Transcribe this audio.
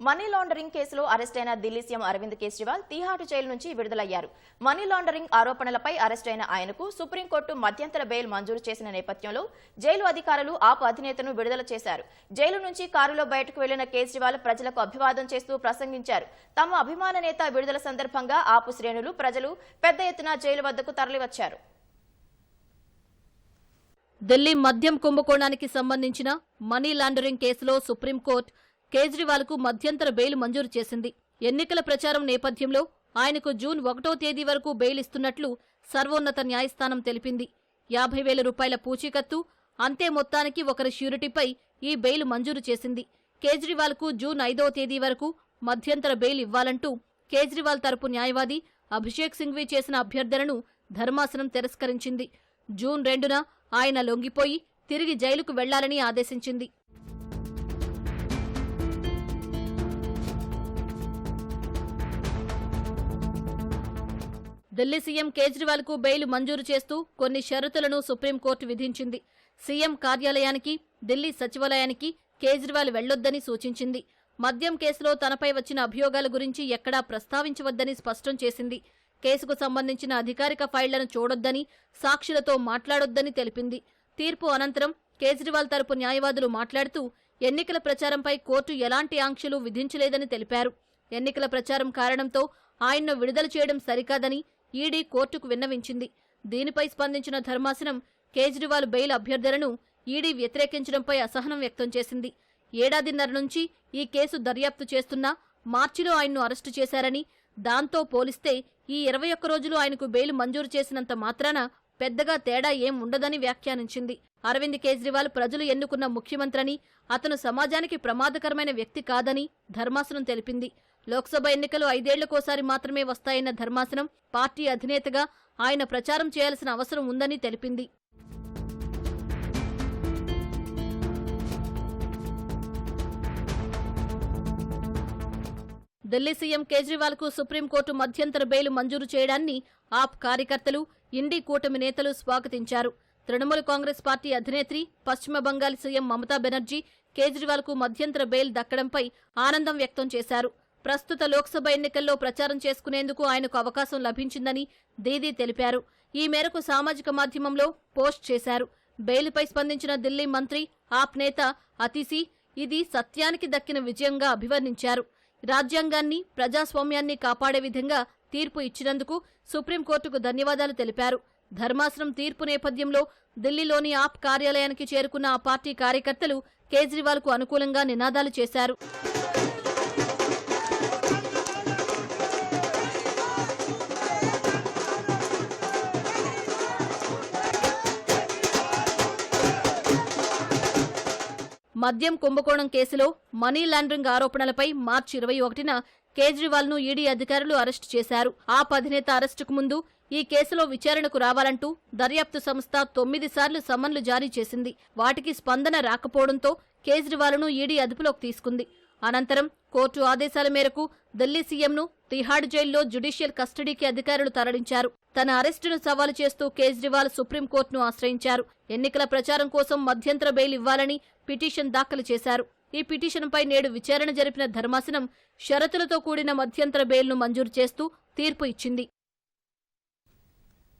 Money laundering కేసులో అరెస్టైన Delhi CM Arvind Kejriwal Tihar jail నుంచి విడుదలయ్యారు. మనీ లాండరింగ్ ఆరోపణలపై అరెస్టైన ఆయనకు సుప్రీంకోర్టు మధ్యంతర బెయిల్ మంజూరు చేసిన నేపథ్యంలో జైలు అధికారులు ఆప్ అధినేతను విడుదల చేశారు. జైలు నుంచి కారులో బయటకు వెళ్ళిన కేజ్రీవాల్ ప్రజలకు అభివాదం చేస్తూ ప్రసంగించారు. తమ అభిమాన నేత విడుదల సందర్భంగా ఆపు శ్రేణులు ప్రజలు పెద్ద ఎత్తున జైలు వద్దకు తరలివచ్చారు. ఢిల్లీ మద్యం కుంభకోణానికి సంబంధించిన మనీ లాండరింగ్ కేసులో సుప్రీంకోర్టు కేజ్రీవాల్కు మధ్యంతర బెయిల్ మంజూరు చేసింది. ఎన్నికల ప్రచారం నేపథ్యంలో ఆయనకు జూన్ ఒకటో తేదీ వరకు బెయిల్ ఇస్తున్నట్లు సర్వోన్నత న్యాయస్థానం తెలిపింది. యాభై వేల రూపాయల పూచీకత్తు అంతే మొత్తానికి ఒకరి ష్యూరిటీపై ఈ బెయిల్ మంజూరు చేసింది. కేజ్రీవాల్కు జూన్ ఐదో తేదీ వరకు మధ్యంతర బెయిల్ ఇవ్వాలంటూ కేజ్రీవాల్ తరపు న్యాయవాది అభిషేక్ సింఘ్వి చేసిన అభ్యర్థనను ధర్మాసనం తిరస్కరించింది. జూన్ రెండున ఆయన లొంగిపోయి తిరిగి జైలుకు వెళ్ళాలని ఆదేశించింది. ఢిల్లీ సీఎం కేజ్రీవాల్కు బెయిల్ మంజూరు చేస్తూ కొన్ని షరతులను సుప్రీంకోర్టు విధించింది. సీఎం కార్యాలయానికి ఢిల్లీ సచివాలయానికి కేజ్రీవాల్ వెళ్ళొద్దని సూచించింది. మద్యం కేసులో తనపై వచ్చిన అభియోగాల గురించి ఎక్కడా ప్రస్తావించవద్దని స్పష్టం చేసింది. కేసుకు సంబంధించిన అధికారిక ఫైళ్ళను చూడొద్దని సాక్షులతో మాట్లాడొద్దని తెలిపింది. తీర్పు అనంతరం కేజ్రీవాల్ తరపు న్యాయవాదులు మాట్లాడుతూ ఎన్నికల ప్రచారంపై కోర్టు ఎలాంటి ఆంక్షలు విధించలేదని తెలిపారు. ఎన్నికల ప్రచారం కారణంతో ఆయన్ను విడుదల చేయడం సరికాదని ఈడీ కోర్టుకు విన్నవించింది. దీనిపై స్పందించిన ధర్మాసనం కేజ్రీవాల్ బెయిల్ అభ్యర్థులను ఈడీ వ్యతిరేకించడంపై అసహనం వ్యక్తం చేసింది. ఏడాదిన్నర నుంచి ఈ కేసు దర్యాప్తు చేస్తున్నా మార్చిలో ఆయన్ను అరెస్టు చేశారని దాంతో పోలిస్తే ఈ ఇరవై ఒక్క రోజులు ఆయనకు బెయిల్ మంజూరు చేసినంత మాత్రాన పెద్దగా తేడా ఏం ఉండదని వ్యాఖ్యానించింది. అరవింద్ కేజ్రీవాల్ ప్రజలు ఎన్నుకున్న ముఖ్యమంత్రని అతను సమాజానికి ప్రమాదకరమైన వ్యక్తి కాదని ధర్మాసనం తెలిపింది. లోక్సభ ఎన్నికలు ఐదేళ్ళకోసారి మాత్రమే వస్తాయన్న ధర్మాసనం పార్టీ అధినేతగా ఆయన ప్రచారం చేయాల్సిన అవసరం ఉందని తెలిపింది. ఢిల్లీ సీఎం కేజ్రీవాల్కు సుప్రీంకోర్టు మధ్యంతర బెయిల్ మంజూరు చేయడాన్ని ఆప్ కార్యకర్తలు ఇండీ కూటమి నేతలు స్వాగతించారు. తృణమూల్ కాంగ్రెస్ పార్టీ అధినేత్రి పశ్చిమ బంగాల్ సీఎం మమతా బెనర్జీ కేజ్రీవాల్కు మధ్యంతర బెయిల్ దక్కడంపై ఆనందం వ్యక్తం చేశారు. ప్రస్తుత లోక్సభ ఎన్నికల్లో ప్రచారం చేసుకునేందుకు ఆయనకు అవకాశం లభించిందని దీదీ తెలిపారు. ఈ మేరకు సామాజిక మాధ్యమంలో పోస్ట్ చేశారు. బెయిల్పై స్పందించిన ఢిల్లీ మంత్రి ఆప్ నేత అతిసి ఇది సత్యానికి దక్కిన విజయంగా అభివర్ణించారు. రాజ్యాంగాన్ని ప్రజాస్వామ్యాన్ని కాపాడే విధంగా తీర్పు ఇచ్చినందుకు సుప్రీంకోర్టుకు ధన్యవాదాలు తెలిపారు. ధర్మాసనం తీర్పు నేపథ్యంలో ఢిల్లీలోని ఆప్ కార్యాలయానికి చేరుకున్న ఆ పార్టీ కార్యకర్తలు కేజ్రీవాల్కు అనుకూలంగా నినాదాలు చేశారు. మద్యం కుంభకోణం కేసులో మనీ లాండరింగ్ ఆరోపణలపై మార్చి ఇరవై ఒకటిన కేజ్రీవాల్ను ఈడీ అధికారులు అరెస్టు చేశారు. ఆ అధినేత అరెస్టుకు ముందు ఈ కేసులో విచారణకు రావాలంటూ దర్యాప్తు సంస్థ తొమ్మిది సార్లు సమన్లు జారీ చేసింది. వాటికి స్పందన రాకపోవడంతో కేజ్రీవాల్ను ఈడీ అదుపులోకి తీసుకుంది. అనంతరం కోర్టు ఆదేశాల మేరకు ఢిల్లీ సీఎంను తిహాడ్ జైల్లో జ్యుడిషియల్ కస్టడీకి అధికారులు తరలించారు. తన అరెస్టును సవాలు చేస్తూ కేజ్రీవాల్ సుప్రీంకోర్టును ఆశ్రయించారు. ఎన్నికల ప్రచారం కోసం మధ్యంతర బెయిల్ ఇవ్వాలని పిటిషన్ దాఖలు చేశారు. ఈ పిటిషన్పై నేడు విచారణ జరిపిన ధర్మాసనం షరతులతో కూడిన మధ్యంతర బెయిల్ను మంజూరు చేస్తూ తీర్పు ఇచ్చింది.